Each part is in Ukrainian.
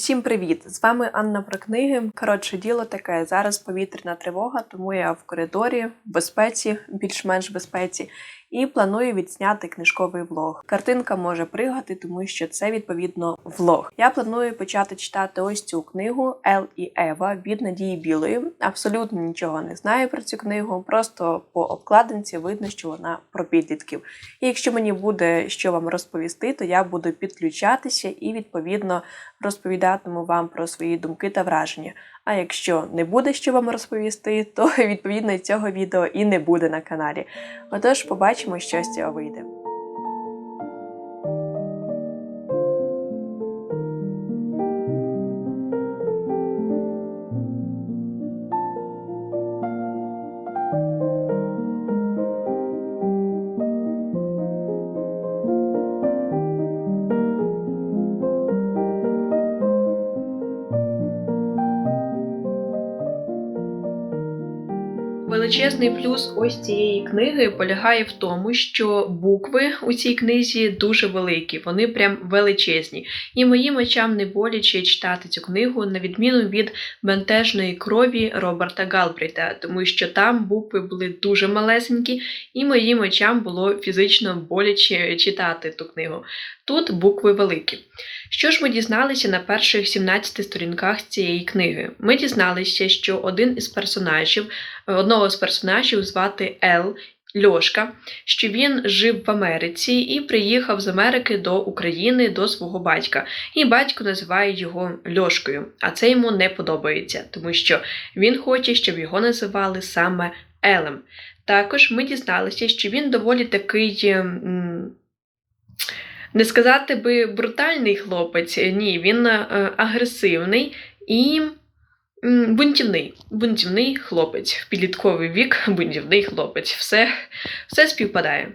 Всім привіт! З вами Анна про книги. Коротше, діло таке. Зараз повітряна тривога, тому я в коридорі, в безпеці, більш-менш безпеці, і планую відзняти книжковий влог. Картинка може пригати, тому що це відповідно влог. Я планую почати читати ось цю книгу Ел і Ева від Надії Білої. Абсолютно нічого не знаю про цю книгу, просто по обкладинці видно, що вона про підлітків. І якщо мені буде що вам розповісти, то я буду підключатися і відповідно розповідатиму вам про свої думки та враження. А якщо не буде що вам розповісти, то відповідно цього відео і не буде на каналі. Отож, побачимо, що з цього вийде. Величезний плюс ось цієї книги полягає в тому, що букви у цій книзі дуже великі, вони прям величезні. І моїм очам не боляче читати цю книгу, на відміну від бентежної крові Роберта Галбріта, тому що там букви були дуже малесенькі, і моїм очам було фізично боляче читати ту книгу. Тут букви великі. Що ж ми дізналися на перших 17 сторінках цієї книги? Ми дізналися, що один із персонажів, одного з персонажів звати Ел. Льошка, що він жив в Америці і приїхав з Америки до України до свого батька. І батько називає його Льошкою, а це йому не подобається, тому що він хоче, щоб його називали саме Елем. Також ми дізналися, що він доволі такий. м, не сказати би брутальний хлопець, ні, він е, агресивний і бунтівний. Бунтівний хлопець. В підлітковий вік бунтівний хлопець. Все, все співпадає.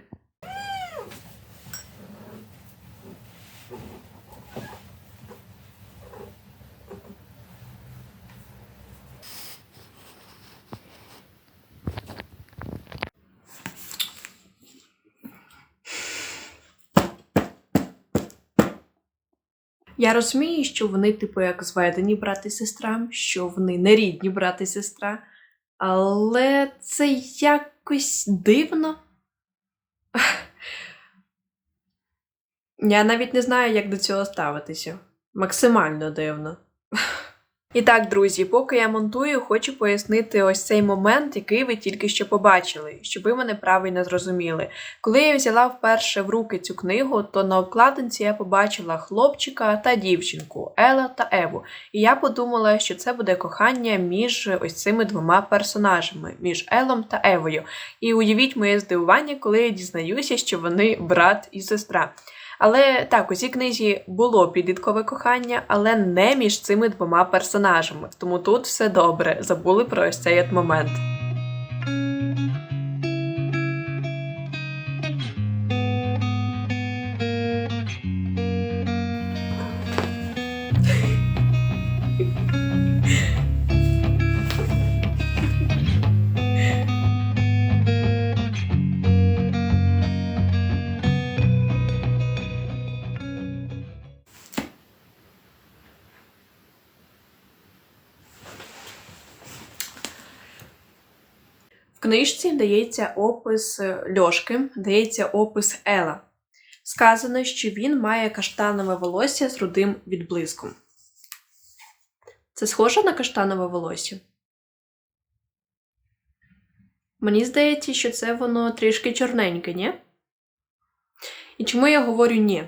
Я розумію, що вони, типу, як зведені брат і сестра, що вони не рідні брат і сестра, але це якось дивно. Я навіть не знаю, як до цього ставитися. Максимально дивно. І так, друзі, поки я монтую, хочу пояснити ось цей момент, який ви тільки що побачили, щоб ви мене правильно зрозуміли. Коли я взяла вперше в руки цю книгу, то на обкладинці я побачила хлопчика та дівчинку Ела та Еву. І я подумала, що це буде кохання між ось цими двома персонажами, між Елом та Евою. І уявіть моє здивування, коли я дізнаюся, що вони брат і сестра. Але так, у цій книзі було підліткове кохання, але не між цими двома персонажами. Тому тут все добре. Забули про цей момент. Книжці дається опис е, Льошки, дається опис Ела. Сказано, що він має каштанове волосся з рудим відблиском. Це схоже на каштанове волосся? Мені здається, що це воно трішки чорненьке, ні? І чому я говорю ні?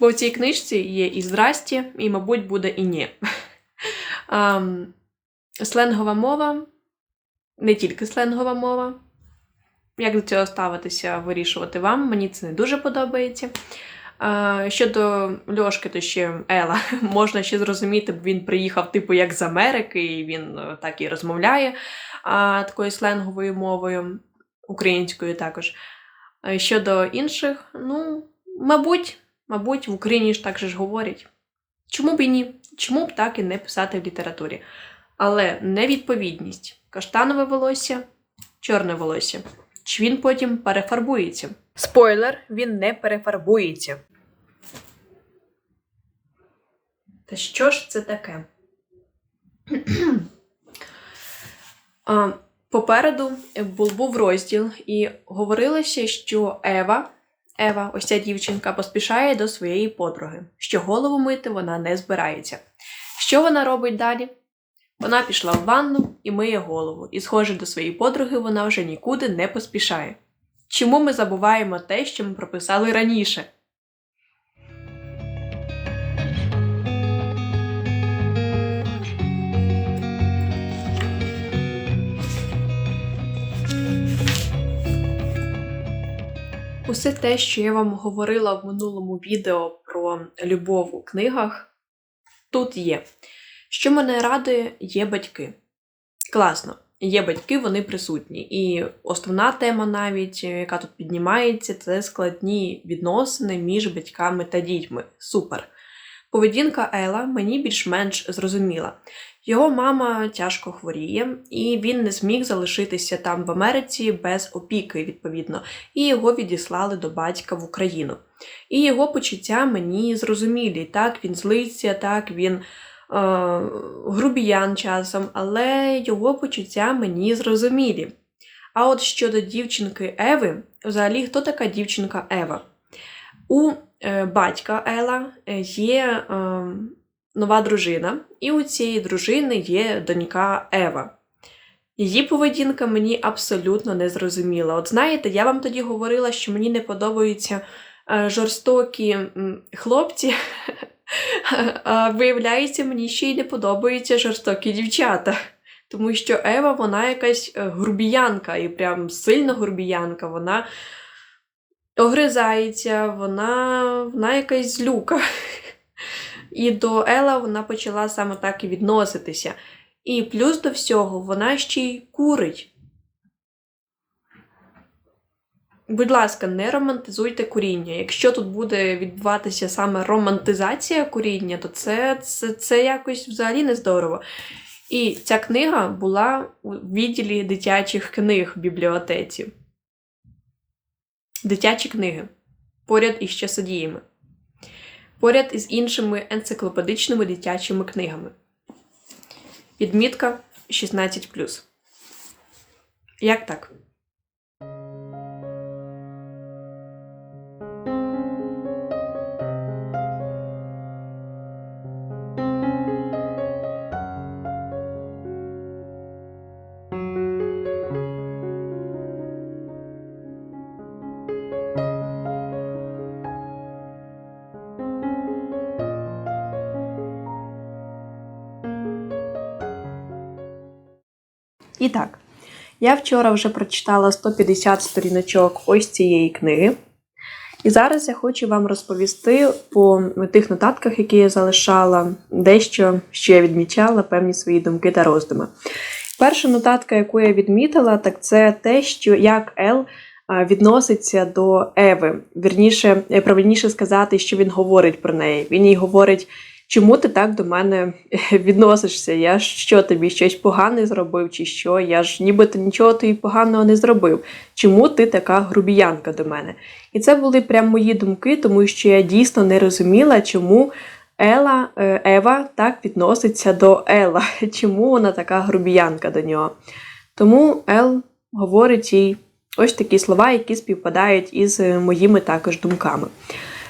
Бо в цій книжці є і здрасті, і, мабуть, буде і ні. Сленгова мова не тільки сленгова мова. Як до цього ставитися, вирішувати вам. Мені це не дуже подобається. Щодо Льошки, то ще Ела, можна ще зрозуміти, він приїхав, типу, як з Америки, і він е, так і розмовляє такою сленговою мовою, українською також. Щодо інших, ну, мабуть, мабуть, в Україні ж так же ж говорять. Чому б і ні? Чому б так і не писати в літературі? Але невідповідність каштанове волосся, чорне волосся. Чи він потім перефарбується? Спойлер, він не перефарбується. Та що ж це таке? Попереду був, був розділ, і говорилося, що Ева, Ева, ось ця дівчинка, поспішає до своєї подруги, що голову мити вона не збирається. Що вона робить далі? Вона пішла в ванну і миє голову, і, схоже до своєї подруги, вона вже нікуди не поспішає. Чому ми забуваємо те, що ми прописали раніше? Усе те, що я вам говорила в минулому відео про любов у книгах, тут є. Що мене радує, є батьки. Класно, є батьки, вони присутні. І основна тема, навіть, яка тут піднімається, це складні відносини між батьками та дітьми. Супер. Поведінка Ела мені більш-менш зрозуміла. Його мама тяжко хворіє, і він не зміг залишитися там в Америці без опіки, відповідно, і його відіслали до батька в Україну. І його почуття мені зрозумілі. Так, він злиться, так, він е, грубіян часом, але його почуття мені зрозумілі. А от щодо дівчинки Еви, взагалі, хто така дівчинка Ева? У е, батька Ела е, є е, нова дружина, і у цієї дружини є донька Ева. Її поведінка мені абсолютно не зрозуміла. От знаєте, я вам тоді говорила, що мені не подобаються е, жорстокі хлопці. Виявляється, мені ще й не подобаються жорстокі дівчата. Тому що Ева, вона якась е, грубіянка, і прям сильно грубіянка. Вона огризається, вона, вона якась злюка. І до Ела вона почала саме так і відноситися. І плюс до всього вона ще й курить. Будь ласка, не романтизуйте куріння. Якщо тут буде відбуватися саме романтизація куріння, то це, це, це якось взагалі не здорово. І ця книга була у відділі дитячих книг в бібліотеці. Дитячі книги поряд із часодіями поряд із іншими енциклопедичними дитячими книгами. Відмітка 16. Як так? І так, я вчора вже прочитала 150 сторіночок ось цієї книги. І зараз я хочу вам розповісти по тих нотатках, які я залишала, дещо, що я відмічала, певні свої думки та роздуми. Перша нотатка, яку я відмітила, так це те, що як Ел відноситься до Еви. Вірніше, правильніше сказати, що він говорить про неї. Він їй говорить чому ти так до мене відносишся? Я що тобі щось погане зробив, чи що? Я ж нібито нічого тобі поганого не зробив. Чому ти така грубіянка до мене? І це були прям мої думки, тому що я дійсно не розуміла, чому. Ела, е, Ева так відноситься до Ела. Чому вона така грубіянка до нього? Тому Ел говорить їй ось такі слова, які співпадають із е, моїми також думками.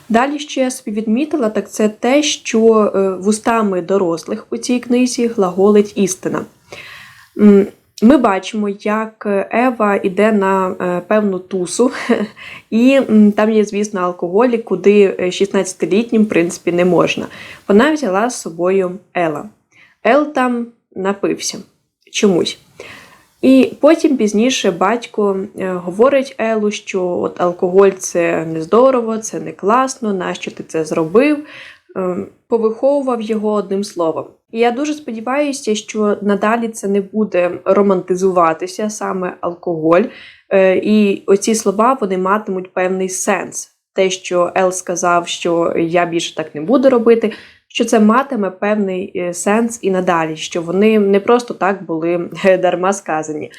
Далі, що я собі відмітила, так це те, що е, вустами дорослих у цій книзі глаголить істина. Ми бачимо, як Ева йде на е, певну тусу, і там є, звісно, алкоголі, куди 16-літнім, в принципі, не можна. Вона взяла з собою Ела. Ел там напився чомусь. І потім пізніше батько е, говорить Елу, що от алкоголь це не здорово, це не класно, нащо ти це зробив, ем, повиховував його одним словом. І я дуже сподіваюся, що надалі це не буде романтизуватися саме алкоголь, е, і оці слова вони матимуть певний сенс. Те, що Ел сказав, що я більше так не буду робити, що це матиме певний е, сенс і надалі, що вони не просто так були е, дарма сказані.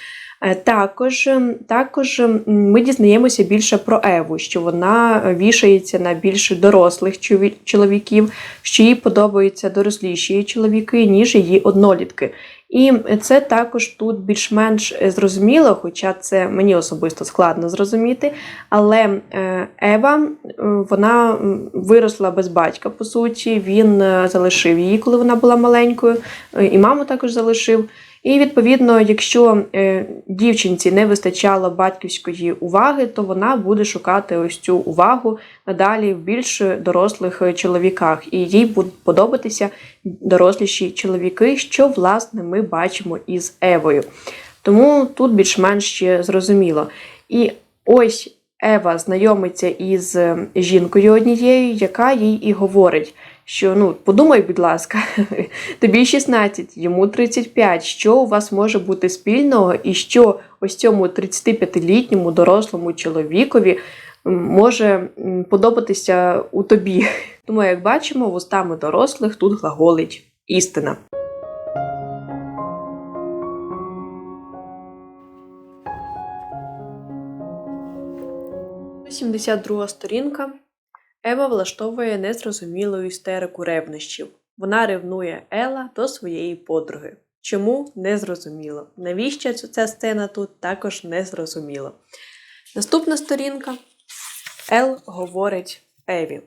Е, Також, також ми дізнаємося більше про Еву, що вона вішається на більш дорослих чоловіків, що їй подобаються доросліші чоловіки, ніж її однолітки. І це також тут більш-менш е, зрозуміло, хоча це мені особисто складно зрозуміти. Але е, Ева е, вона виросла без батька, по суті. Він залишив її, коли вона була маленькою, і маму також залишив. І відповідно, якщо е, дівчинці не вистачало батьківської уваги, то вона буде шукати ось цю увагу надалі в більш дорослих е, чоловіках, і їй будуть подобатися доросліші чоловіки, що власне ми бачимо із Евою. Тому тут більш-менш ще зрозуміло. І ось Ева знайомиться із е, жінкою однією, яка їй і говорить, що ну подумай, будь ласка, тобі 16, йому 35, що у вас може бути спільного, і що ось цьому 35-літньому дорослому чоловікові може подобатися у тобі. Тому, як бачимо, вустами дорослих тут глаголить істина. 72 сторінка. Ева влаштовує незрозумілу істерику ревнощів. Вона ревнує Ела до своєї подруги. Чому незрозуміло? Навіщо ця- сцена тут також незрозуміло. Наступна сторінка. Ел говорить Еві.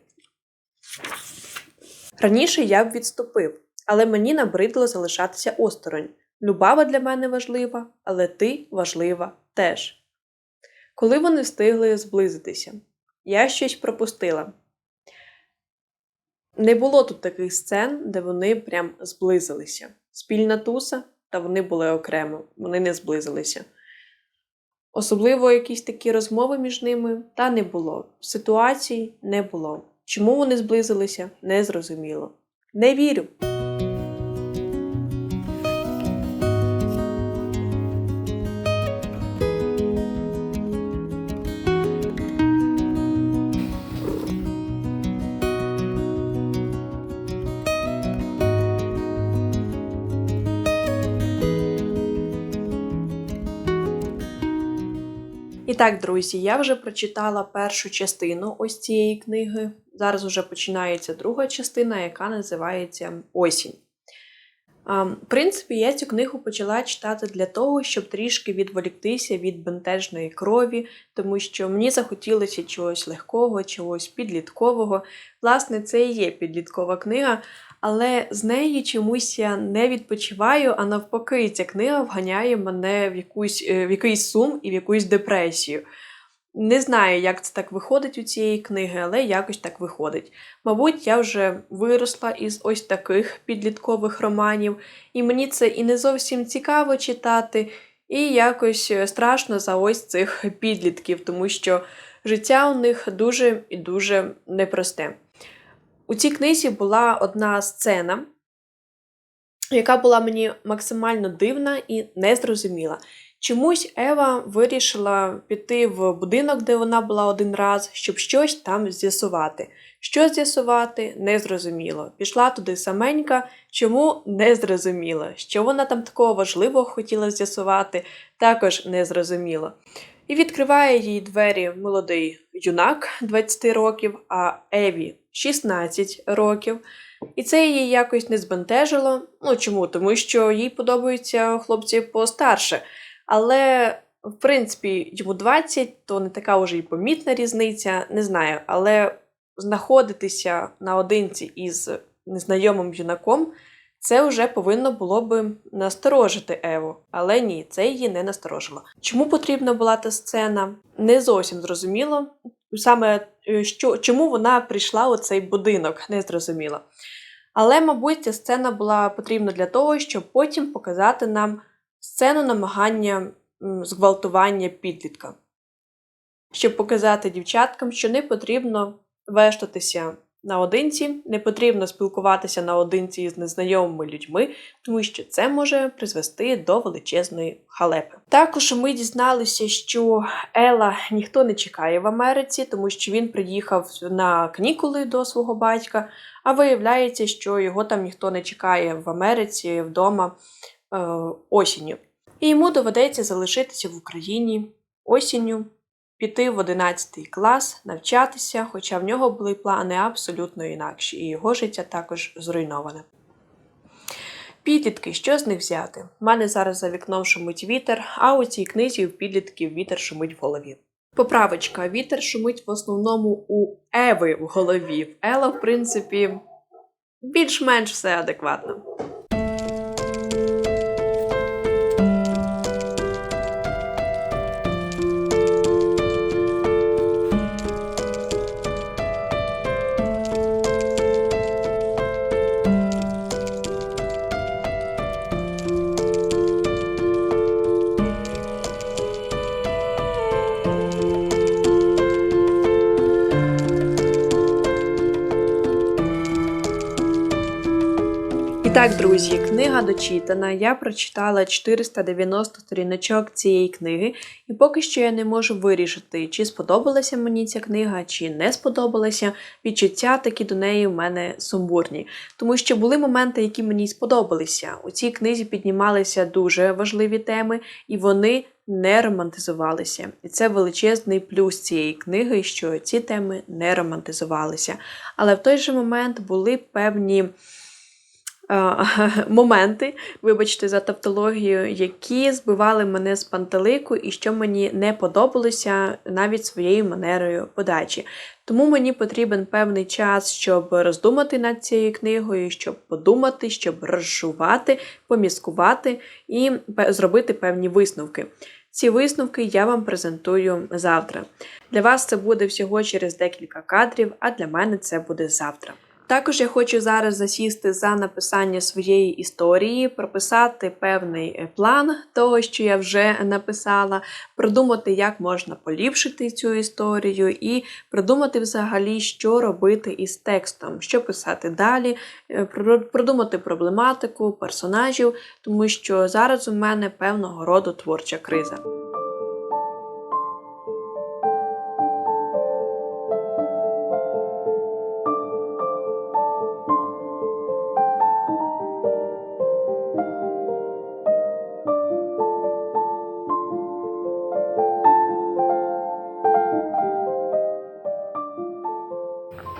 Раніше я б відступив, але мені набридло залишатися осторонь. Любава для мене важлива, але ти важлива теж. Коли вони встигли зблизитися, я щось пропустила. Не було тут таких сцен, де вони прям зблизилися. Спільна туса, та вони були окремо, вони не зблизилися. Особливо якісь такі розмови між ними та не було. Ситуацій не було. Чому вони зблизилися, не зрозуміло. Не вірю. Так, друзі, я вже прочитала першу частину ось цієї книги. Зараз вже починається друга частина, яка називається Осінь. В принципі, я цю книгу почала читати для того, щоб трішки відволіктися від бентежної крові, тому що мені захотілося чогось легкого, чогось підліткового. Власне, це і є підліткова книга, але з неї чомусь я не відпочиваю, а навпаки, ця книга вганяє мене в, якусь, е, в якийсь сум і в якусь депресію. Не знаю, як це так виходить у цієї книги, але якось так виходить. Мабуть, я вже виросла із ось таких підліткових романів, і мені це і не зовсім цікаво читати, і якось е, страшно за ось цих підлітків, тому що життя у них дуже і дуже непросте. У цій книзі була одна сцена, яка була мені максимально дивна і незрозуміла. Чомусь Ева вирішила піти в будинок, де вона була один раз, щоб щось там з'ясувати. Що з'ясувати, незрозуміло. Пішла туди саменька, чому незрозуміло. Що вона там такого важливого хотіла з'ясувати, також незрозуміло. І відкриває їй двері молодий юнак 20 років, а Еві 16 років. І це її якось не збентежило. Ну чому? Тому що їй подобаються хлопці постарше. Але, в принципі, йому 20, то не така вже й помітна різниця, не знаю. Але знаходитися наодинці із незнайомим юнаком, це вже повинно було би насторожити Еву. Але ні, це її не насторожило. Чому потрібна була та сцена? Не зовсім зрозуміло. Саме е, що, чому вона прийшла у цей будинок, не зрозуміло. Але, мабуть, ця сцена була потрібна для того, щоб потім показати нам сцену намагання зґвалтування підлітка. Щоб показати дівчаткам, що не потрібно вештатися наодинці, не потрібно спілкуватися наодинці з незнайомими людьми, тому що це може призвести до величезної халепи. Також ми дізналися, що Ела ніхто не чекає в Америці, тому що він приїхав на канікули до свого батька. А виявляється, що його там ніхто не чекає в Америці вдома е, осінню. І йому доведеться залишитися в Україні осінню, піти в 11 клас, навчатися, хоча в нього були плани абсолютно інакші, і його життя також зруйноване. Підлітки, що з них взяти? У мене зараз за вікном шумить вітер, а у цій книзі у підлітків вітер шумить в голові. Поправочка, вітер шумить в основному у Еви в голові. В Ела, в принципі, більш-менш все адекватно. Так, друзі, книга дочитана. Я прочитала 490 сторіночок цієї книги, і поки що я не можу вирішити, чи сподобалася мені ця книга, чи не сподобалася. Відчуття такі до неї в мене сумбурні. Тому що були моменти, які мені сподобалися. У цій книзі піднімалися дуже важливі теми, і вони не романтизувалися. І це величезний плюс цієї книги, що ці теми не романтизувалися. Але в той же момент були певні моменти, вибачте за тавтологію, які збивали мене з пантелику і що мені не подобалося навіть своєю манерою подачі. Тому мені потрібен певний час, щоб роздумати над цією книгою, щоб подумати, щоб розжувати, поміскувати і зробити певні висновки. Ці висновки я вам презентую завтра. Для вас це буде всього через декілька кадрів, а для мене це буде завтра. Також я хочу зараз засісти за написання своєї історії, прописати певний е, план того, що я вже написала, продумати, як можна поліпшити цю історію, і продумати взагалі, що робити із текстом, що писати далі, е, про- продумати проблематику, персонажів, тому що зараз у мене певного роду творча криза.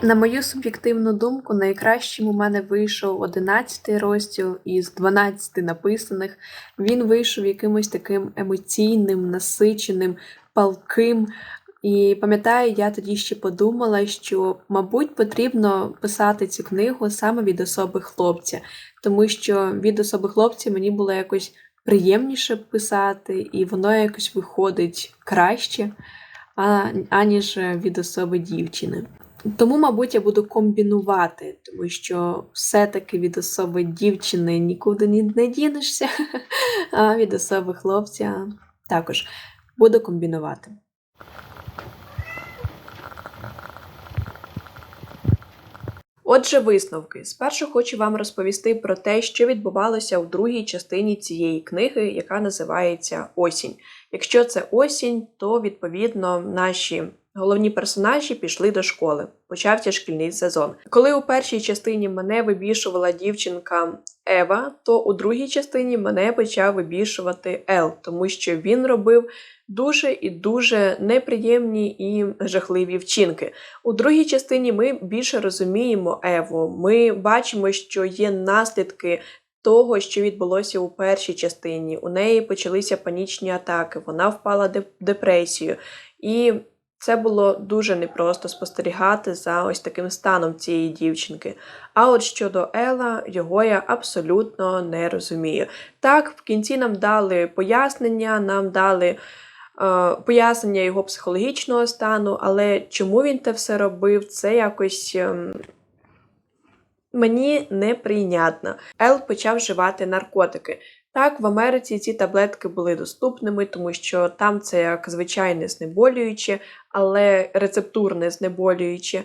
На мою суб'єктивну думку, найкращим у мене вийшов 11 розділ із 12 написаних. Він вийшов якимось таким емоційним, насиченим, палким. І пам'ятаю, я тоді ще подумала, що, мабуть, потрібно писати цю книгу саме від особи хлопця, тому що від особи хлопця мені було якось приємніше писати, і воно якось виходить краще, аніж від особи дівчини. Тому, мабуть, я буду комбінувати, тому що все-таки від особи дівчини нікуди не дінешся, а від особи хлопця також буду комбінувати. Отже, висновки. Спершу хочу вам розповісти про те, що відбувалося у другій частині цієї книги, яка називається Осінь. Якщо це осінь, то відповідно наші головні персонажі пішли до школи. Почався шкільний сезон. Коли у першій частині мене вибішувала дівчинка Ева, то у другій частині мене почав вибішувати Ел, тому що він робив дуже і дуже неприємні і жахливі вчинки. У другій частині ми більше розуміємо Еву. Ми бачимо, що є наслідки того, що відбулося у першій частині. У неї почалися панічні атаки, вона впала в депресію. І це було дуже непросто спостерігати за ось таким станом цієї дівчинки. А от щодо Ела, його я абсолютно не розумію. Так, в кінці нам дали пояснення, нам дали е, пояснення його психологічного стану, але чому він те все робив, це якось. ем, Мені неприйнятно. Ел почав вживати наркотики. Так, в Америці ці таблетки були доступними, тому що там це як звичайне знеболююче, але рецептурне знеболююче.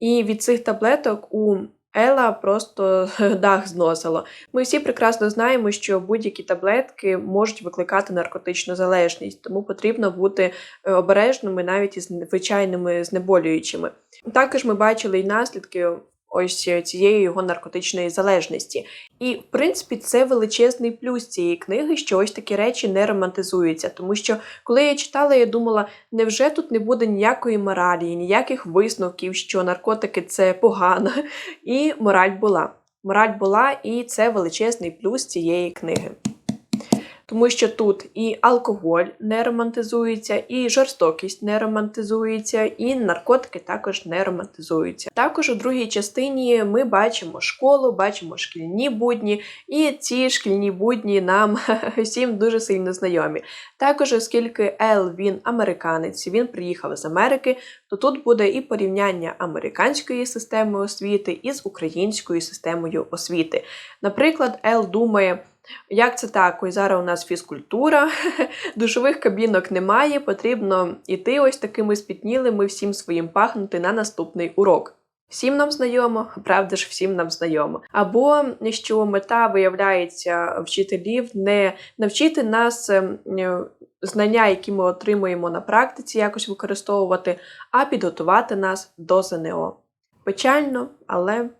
І від цих таблеток у Ела просто дах зносило. Ми всі прекрасно знаємо, що будь-які таблетки можуть викликати наркотичну залежність, тому потрібно бути е, обережними навіть із звичайними знеболюючими. Також ми бачили й наслідки ось цієї його наркотичної залежності. І, в принципі, це величезний плюс цієї книги, що ось такі речі не романтизуються. Тому що, коли я читала, я думала, невже тут не буде ніякої моралі, ніяких висновків, що наркотики це погано. І мораль була. Мораль була, і це величезний плюс цієї книги. Тому що тут і алкоголь не романтизується, і жорстокість не романтизується, і наркотики також не романтизуються. Також у другій частині ми бачимо школу, бачимо шкільні будні, і ці шкільні будні нам всім дуже сильно знайомі. Також, оскільки Ел він американець, він приїхав з Америки, то тут буде і порівняння американської системи освіти із українською системою освіти. Наприклад, Ел думає. Як це так? Ось зараз у нас фізкультура, душових кабінок немає, потрібно йти ось такими спітнілими всім своїм пахнути на наступний урок. Всім нам знайомо, правда ж, всім нам знайомо. Або що мета виявляється вчителів не навчити нас ем, е, знання, які ми отримуємо на практиці, якось використовувати, а підготувати нас до ЗНО. Печально, але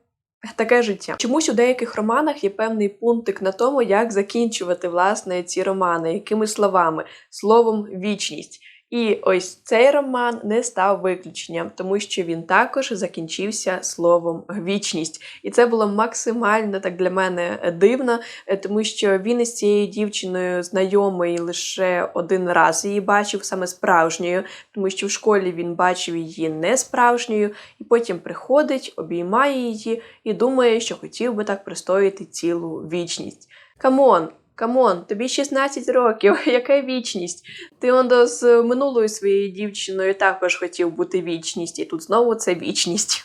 Таке життя. Чомусь у деяких романах є певний пунктик на тому, як закінчувати власне ці романи, якими словами, словом вічність. І ось цей роман не став виключенням, тому що він також закінчився словом вічність. І це було максимально так для мене дивно, е, тому що він із цією дівчиною знайомий лише один раз її бачив саме справжньою, тому що в школі він бачив її не справжньою, і потім приходить, обіймає її і думає, що хотів би так пристоїти цілу вічність. Камон! Камон, тобі 16 років, яка вічність? Ти он з минулою своєю дівчиною також хотів бути вічність, і тут знову це вічність.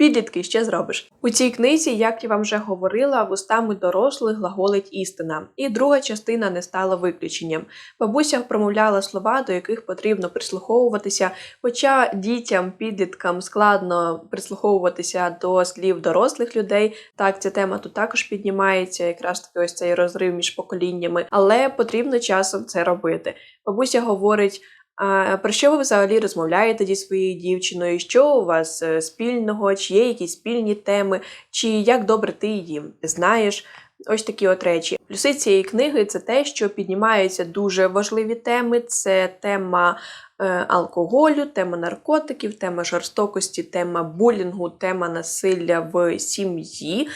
Підлітки ще зробиш. У цій книзі, як я вам вже говорила, вустами дорослих глаголить істина, і друга частина не стала виключенням. Бабуся промовляла слова, до яких потрібно прислуховуватися, хоча дітям, підліткам складно прислуховуватися до слів дорослих людей. Так, ця тема тут також піднімається, якраз таки ось цей розрив між поколіннями, але потрібно часом це робити. Бабуся говорить. Про що ви взагалі розмовляєте зі своєю дівчиною? Що у вас е, спільного, чи є якісь спільні теми, чи як добре ти її знаєш? Ось такі от речі. Плюси цієї книги це те, що піднімаються дуже важливі теми. Це тема е, алкоголю, тема наркотиків, тема жорстокості, тема булінгу, тема насилля в сім'ї.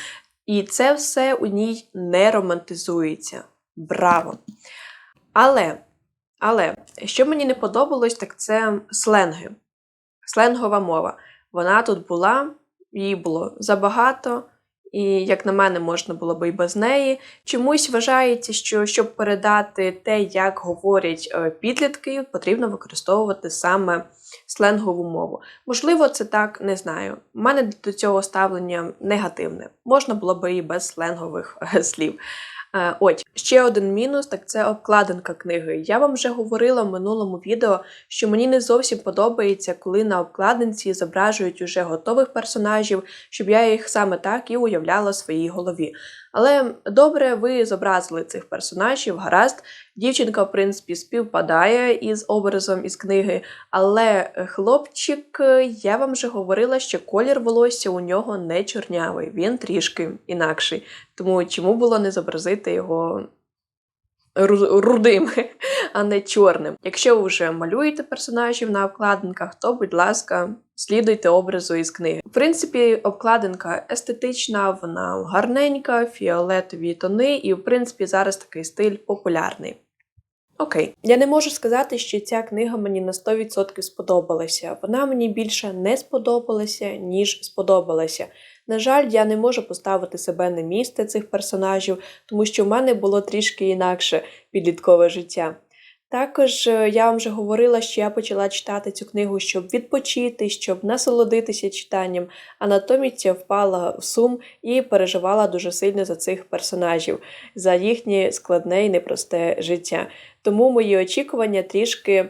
І це все у ній не романтизується. Браво! Але. Але що мені не подобалось, так це сленги. Сленгова мова. Вона тут була, її було забагато, і, як на мене, можна було би і без неї. Чомусь вважається, що щоб передати те, як говорять е, підлітки, потрібно використовувати саме сленгову мову. Можливо, це так не знаю. У мене до цього ставлення негативне. Можна було би і без сленгових е, слів. Е, Ось ще один мінус, так це обкладинка книги. Я вам вже говорила в минулому відео, що мені не зовсім подобається, коли на обкладинці зображують уже готових персонажів, щоб я їх саме так і уявляла в своїй голові. Але добре, ви зобразили цих персонажів, гаразд. Дівчинка, в принципі, співпадає із образом із книги, але хлопчик, я вам вже говорила, що колір волосся у нього не чорнявий, він трішки інакший. Тому чому було не зобразити його рудим, а не чорним? Якщо ви вже малюєте персонажів на обкладинках, то, будь ласка, слідуйте образу із книги. В принципі, обкладинка естетична, вона гарненька, фіолетові тони, і, в принципі, зараз такий стиль популярний. Окей, я не можу сказати, що ця книга мені на 100% сподобалася. Вона мені більше не сподобалася, ніж сподобалася. На жаль, я не можу поставити себе на місце цих персонажів, тому що в мене було трішки інакше підліткове життя. Також е, я вам вже говорила, що я почала читати цю книгу, щоб відпочити, щоб насолодитися читанням, а натомість я впала в сум і переживала дуже сильно за цих персонажів, за їхнє складне і непросте життя. Тому мої очікування трішки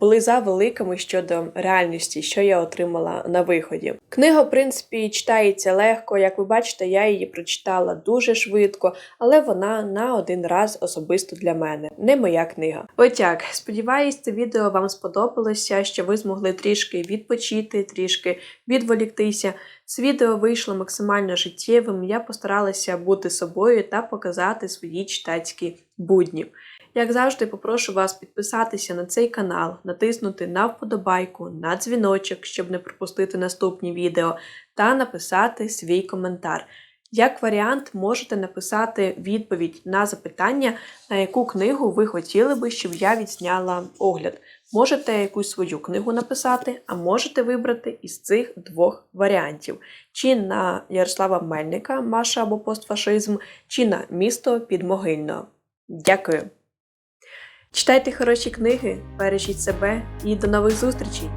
були за великими щодо реальності, що я отримала на виході. Книга, в принципі, читається легко. Як ви бачите, я її прочитала дуже швидко, але вона на один раз особисто для мене, не моя книга. Отак, сподіваюсь, це відео вам сподобалося, що ви змогли трішки відпочити, трішки відволіктися. Це відео вийшло максимально життєвим. Я постаралася бути собою та показати свої читацькі будні. Як завжди, попрошу вас підписатися на цей канал, натиснути на вподобайку, на дзвіночок, щоб не пропустити наступні відео, та написати свій коментар. Як варіант, можете написати відповідь на запитання, на яку книгу ви хотіли би, щоб я відзняла огляд. Можете якусь свою книгу написати, а можете вибрати із цих двох варіантів: чи на Ярослава Мельника, Маша або постфашизм, чи на місто Підмогильного. Дякую! Читайте хороші книги, бережіть себе і до нових зустрічей!